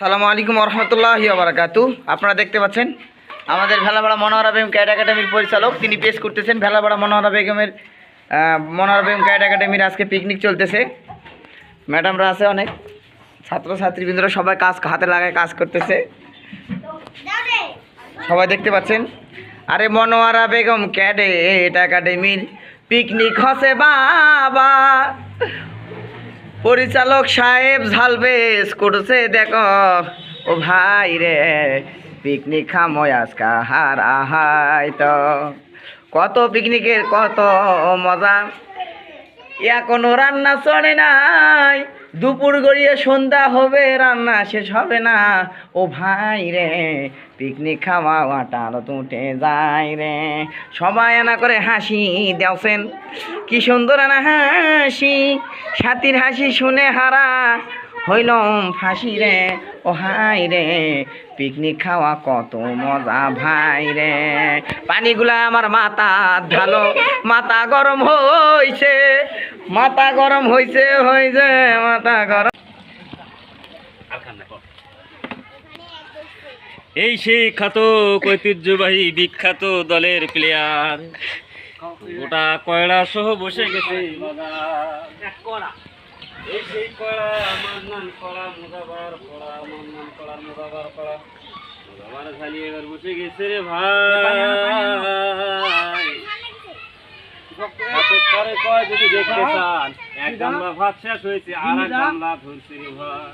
সালামু আলাইকুম রহমতুল্লাহ বারাকাতু আপনারা দেখতে পাচ্ছেন, আমাদের ভেলাপাড়া মনোহরা বেগম ক্যাড একাডেমির পরিচালক। তিনি পেশ করতেছেন ভেলাপাড়া মনোহরা বেগমের মনোহরা বেগম ক্যাড একাডেমির আজকে পিকনিক চলতেছে। ম্যাডামরা আছে অনেক, ছাত্রছাত্রীবৃন্দরা সবাই কাজ, হাতে লাগায় কাজ করতেছে। সবাই দেখতে পাচ্ছেন, আরে মনোয়ারা বেগম ক্যাডেট একাডেমির পিকনিক হসে বাবা। পরিচালক সাহেব ঝালবেস করছে, দেখো। ও ভাই রে পিকনিক খাময় আজকা, হার আহাই তো। কত পিকনিকের কত মজা। এখনও রান্না চলে নাই, দুপুর গড়িয়ে সন্ধ্যা হবে, রান্না শেষ হবে না। ও ভাই রে পিকনিক খাওয়া টানো তুটে যায় রে। সবাই আনা করে হাসি দেওছেন, কি সুন্দর আনা হাসি। সাথীর হাসি শুনে হারা হইলম ফাঁসি রে। ও হাই রে, পিকনিক খাওয়া কত মজা ভাই রে। পানিগুলা আমার মাথা ঢালো, মাথা গরম হইছে, মাথা গরম হইছে হইছে, মাথা গরম। এই সেই খ্যাত ঐতিহ্যবাহী বিখ্যাত দলের প্লেয়ার গোটা কয়লা সহ বসে গেছে এই সেই কয়লা? আমার নাম কড়া মুদাবার কড়া আমার নাম কড়া মুদাবার কড়া মুদাবার খালি এবার বসে গেছে রে ভাই। এত কয় যদি দেখতে চান এক গামলা ভাত শেষ হয়েছে আর এক গামলা ধরছে রে ভাই।